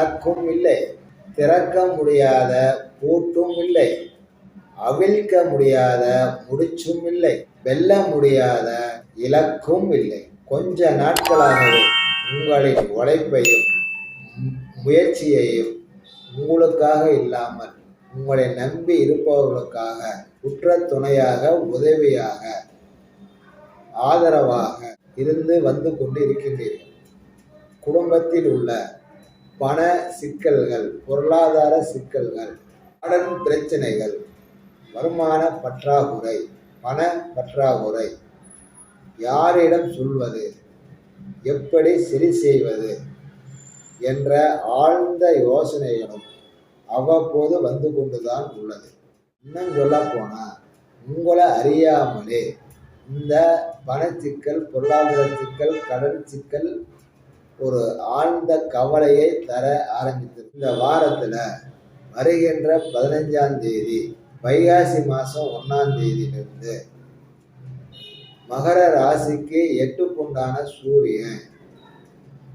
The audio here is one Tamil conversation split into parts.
கணக்கும் இல்லை. திறக்க முடியாத பூட்டும் இல்லை. அவிழ்க்க முடியாத முடிச்சும் இல்லை. வெல்ல முடியாத இலக்கும் இல்லை. கொஞ்ச நாட்களாகவே உங்களின் உழைப்பையும் முயற்சியையும் உங்களுக்காக இல்லாமல் உங்களை நம்பி இருப்பவர்களுக்காக உற்ற துணையாக உதவியாக ஆதரவாக இருந்து வந்து கொண்டு இருக்கின்றீர்கள் குடும்பத்தில் உள்ள பண சிக்கல்கள் பொருளாதார சிக்கல்கள் கடன் பிரச்சனைகள் வருமான பற்றாக்குறை பண பற்றாக்குறை. யாரிடம் சொல்வது? எப்படி சரி செய்வது? என்ற ஆழ்ந்த யோசனைகளும் அவ்வப்போது வந்து கொண்டுதான் உள்ளது. இன்னும் சொல்ல போனால் உங்களை அறியாமலே இந்த பணச்சிக்கல் பொருளாதார சிக்கல் கடன் சிக்கல் ஒரு ஆழ்ந்த கவலையை தர ஆரம்பித்தது. இந்த வாரத்துல வருகின்ற பதினஞ்சாம் தேதி வைகாசி மாதம் ஒன்றாம் தேதியிலிருந்து மகர ராசிக்கு எட்டுக்குண்டான சூரியன்.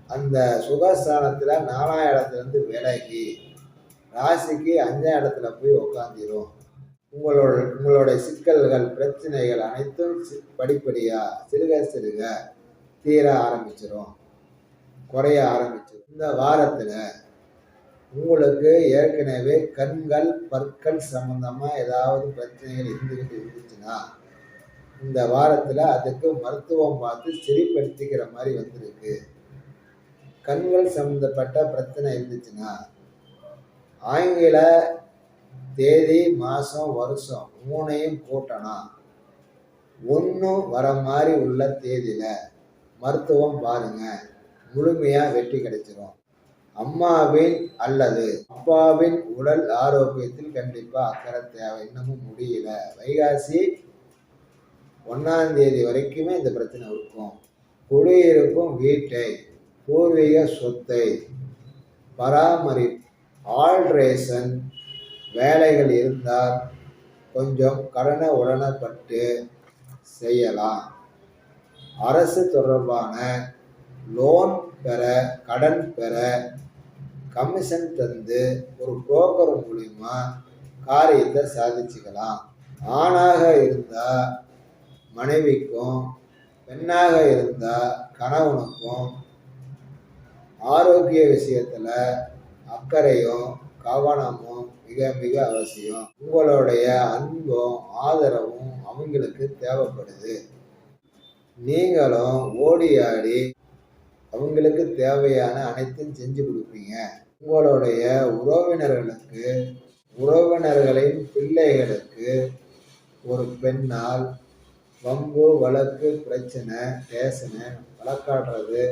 அந்த சுகஸ்தானத்தில் நாலாம் இடத்துலேருந்து விலகி ராசிக்கு அஞ்சாம் இடத்துல போய் உக்காந்திரும். உங்களோட உங்களுடைய சிக்கல்கள் பிரச்சனைகள் அனைத்தும் சி- படிப்படியா சிறுக சிறுக தீர ஆரம்பிச்சிரும். குறைய ஆரம்பிச்சு இந்த வாரத்தில் உங்களுக்கு ஏற்கனவே கண்கள் பற்கள் சம்பந்தமா ஏதாவது பிரச்சனைகள் இருந்துக்கிட்டு இருந்துச்சுன்னா இந்த வாரத்தில் அதுக்கு மருத்துவம் பார்த்து சரிப்படுத்திக்கிற மாதிரி வந்திருக்கு. கண்கள் சம்பந்தப்பட்ட பிரச்சனை இருந்துச்சுன்னா ஆங்கில தேதி மாதம் வருஷம் மூணையும் கூட்டணும் ஒன்று வர மாதிரி உள்ள தேதியில் மருத்துவம் பாருங்கள் முழுமையாக வெற்றி கிடைச்சிரும். அம்மாவின் அல்லது அப்பாவின் உடல் ஆரோக்கியத்தில் கண்டிப்பாக அக்கறை தேவை. இன்னமும் முடியல. வைகாசி ஒன்றாம் தேதி வரைக்குமே இந்த பிரச்சனை இருக்கும். குடியிருக்கும் வீட்டை பூர்வீக சொத்தை பராமரி ஆல்ட்ரேஷன் வேலைகள் இருந்தால் கொஞ்சம் கடனை உடனப்பட்டு செய்யலாம். அரசு தொடர்பான லோன் பெற கடன் பெற கமிஷன் தந்து ஒரு புரோக்கர் மூலிமா காரியத்தை சாதிச்சுக்கலாம். ஆணாக இருந்தால் மனைவிக்கும் பெண்ணாக இருந்தால் கணவனுக்கும் ஆரோக்கிய விஷயத்தில் அக்கறையும் கவனமும் மிக மிக அவசியம். உங்களுடைய அன்பும் ஆதரவும் அவங்களுக்கு தேவைப்படுது. நீங்களும் ஓடி ஆடி அவங்களுக்கு தேவையான அனைத்தும் செஞ்சு கொடுப்பீங்க. உங்களுடைய உறவினர்களுக்கு உறவினர்களின் பிள்ளைகளுக்கு ஒரு பெண்ணால் வம்பு வழக்கு பிரச்சனை பேசின வழக்காடுறது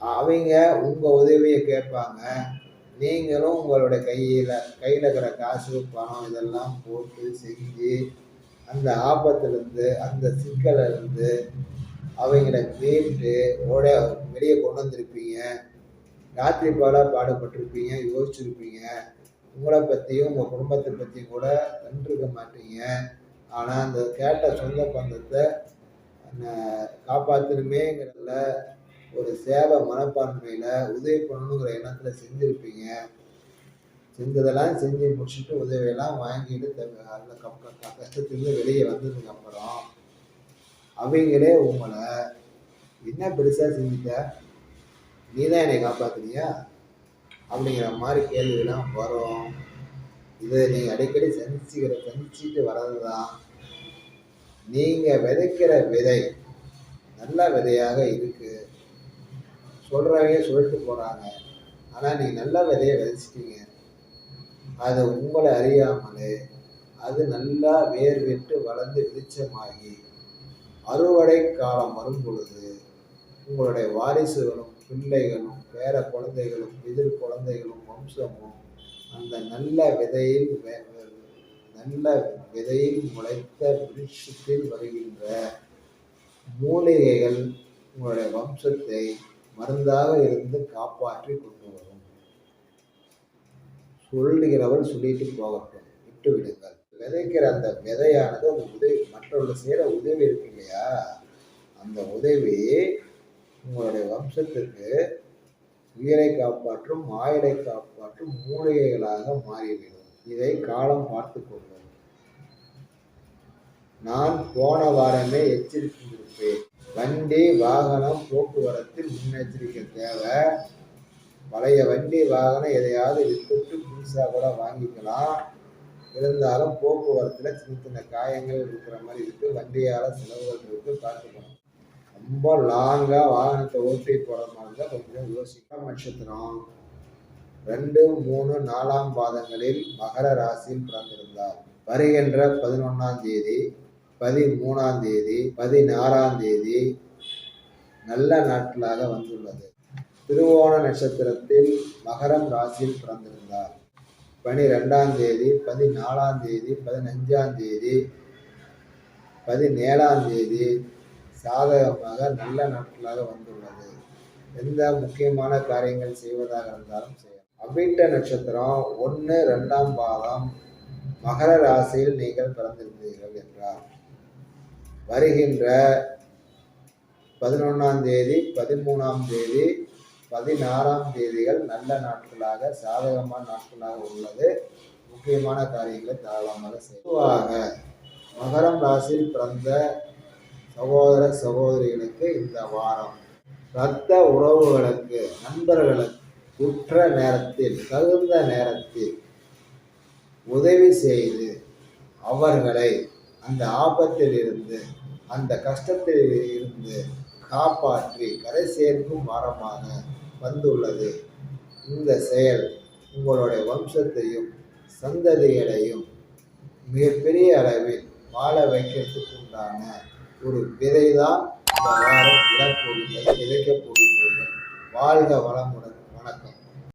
அவங்க உங்கள் உதவியை கேட்பாங்க. நீங்களும் உங்களுடைய கையில் கையில் இருக்கிற காசு பணம் இதெல்லாம் போட்டு செஞ்சு அந்த ஆபத்துலேருந்து அந்த சிக்கலிருந்து அவங்கள கேட்டு ஓட வெளியே கொண்டு வந்திருப்பீங்க. ராத்திரி பாலாக பாடுபட்டிருப்பீங்க யோசிச்சிருப்பீங்க. உங்களை பற்றியும் உங்கள் குடும்பத்தை பற்றியும் கூட கண்டிருக்க மாட்டீங்க. ஆனால் அந்த கேட்ட சொந்த பந்தத்தை காப்பாற்றணுமேங்கிறதுல ஒரு சேவை மனப்பான்மையில் உதவி பண்ணணுங்கிற எண்ணத்தில் செஞ்சுருப்பீங்க. செஞ்சதெல்லாம் செஞ்சு முடிச்சுட்டு உதவியெல்லாம் வாங்கிட்டு த- அந்த கஷ்டத்துலேருந்து வெளியே வந்ததுக்கு அப்புறம். அவங்களே உங்களை என்ன பெருசாக செஞ்சுட்ட நீ தான் என்னை காப்பாத்துனியா? அப்படிங்கிற மாதிரி கேள்விலாம் வரும். இதை நீங்கள் அடிக்கடி சந்திச்சுக்கிற சந்திச்சுட்டு வர்றது தான் நீங்கள் விதைக்கிற விதை நல்ல விதையாக இருக்கு. சொல்கிறவங்க சொல்லிட்டு போகிறாங்க ஆனால் நீங்கள் நல்ல விதையை விதைச்சிட்டீங்க. அது உங்களை அறியாமலே அது நல்லா வேர் விட்டு வளர்ந்து வெளிச்சமாகி அறுவடை காலம் வரும் பொழுது உங்களுடைய வாரிசுகளும் பிள்ளைகளும் பேர குழந்தைகளும் எதிர் குழந்தைகளும் வம்சமும் அந்த நல்ல விதையில் நல்ல விதையில் முளைத்த விருட்சத்தில் வருகின்ற மூலிகைகள் உங்களுடைய வம்சத்தை மருந்தாக இருந்து காப்பாற்றி கொண்டு வரும். சொல்லுகிறவர் சொல்லிட்டு போகட்டும். விட்டு விடுங்கள் விதைக்கிற அந்த விதையானது அந்த உதவி மற்றவர்கள் செய்கிற உதவி இருக்கு இல்லையா? அந்த உதவி உங்களுடைய வம்சத்துக்கு உயிரை காப்பாற்றும் ஆயுளை காப்பாற்றும் மூலிகைகளாக மாறிவிடும் இதை காலம் பார்த்து கொள்ளும் நான் போன வாரமே எச்சரித்திருப்பேன். வண்டி வாகனம் போக்குவரத்தில் முன்னெச்சரிக்கை தேவை. பழைய வண்டி வாகனம் எதையாவது வித்துட்டு புதுசாக கூட வாங்கிக்கலாம். இருந்தாலும் போக்குவரத்தில் சின்ன சின்ன காயங்கள் இருக்கிற மாதிரி இருக்குது வண்டியால் செலவுகள் இருக்குது பார்த்துக்கணும் ரொம்ப லாங்காக வாகனத்தை ஓட்டி போகிற மாதிரி இருந்தால் கொஞ்சம் யோசிக்க நட்சத்திரம். ரெண்டு மூணு நாலாம் பாதங்களில் மகர ராசியில் பிறந்திருந்தார். வருகின்ற பதினொன்றாம் தேதி பதிமூணாம் தேதி பதினாறாம் தேதி நல்ல நாட்களாக வந்துள்ளது. திருவோண நட்சத்திரத்தில் மகரம் ராசியில் பிறந்திருந்தார். பனிரெண்டாம் தேதி பதினாலாம் தேதி பதினஞ்சாம் தேதி பதினேழாம் தேதி சாதகமாக நல்ல நாட்களாக வந்துள்ளது. எந்த முக்கியமான காரியங்கள் செய்வதாக இருந்தாலும் செய்யலாம். அவ்விட்ட நட்சத்திரம் ஒன்று ரெண்டாம் பாதம் மகர ராசியில் நீங்கள் பிறந்திருந்தீர்கள் என்றார். வருகின்ற பதினொன்றாம் தேதி பதிமூணாம் தேதி பதினாறாம் தேதிகள் நல்ல நாட்களாக சாதகமான நாட்களாக உள்ளது. முக்கியமான காரியங்களை தாராளமாக செய்யும் பொதுவாக மகரம் ராசியில் பிறந்த சகோதர சகோதரிகளுக்கு இந்த வாரம் இரத்த உறவுகளுக்கு நண்பர்களுக்கு உற்ற நேரத்தில் தகுந்த நேரத்தில் உதவி செய்து அவர்களை அந்த ஆபத்தில் இருந்து அந்த கஷ்டத்தில் இருந்து காப்பாற்றி கரை சேர்க்கும் வாரமாக வந்துள்ளது. இந்த செயல் உங்களுடைய வம்சத்தையும் சந்ததிகளையும் மிகப்பெரிய அளவில் வாழ வைக்கிறதுக்கு உண்டான ஒரு விதை தான் இந்த வாரம் விடப்போகின்றது விதைக்கப் போகின்றீர்கள் வாழ்க வளமுடன் வணக்கம்.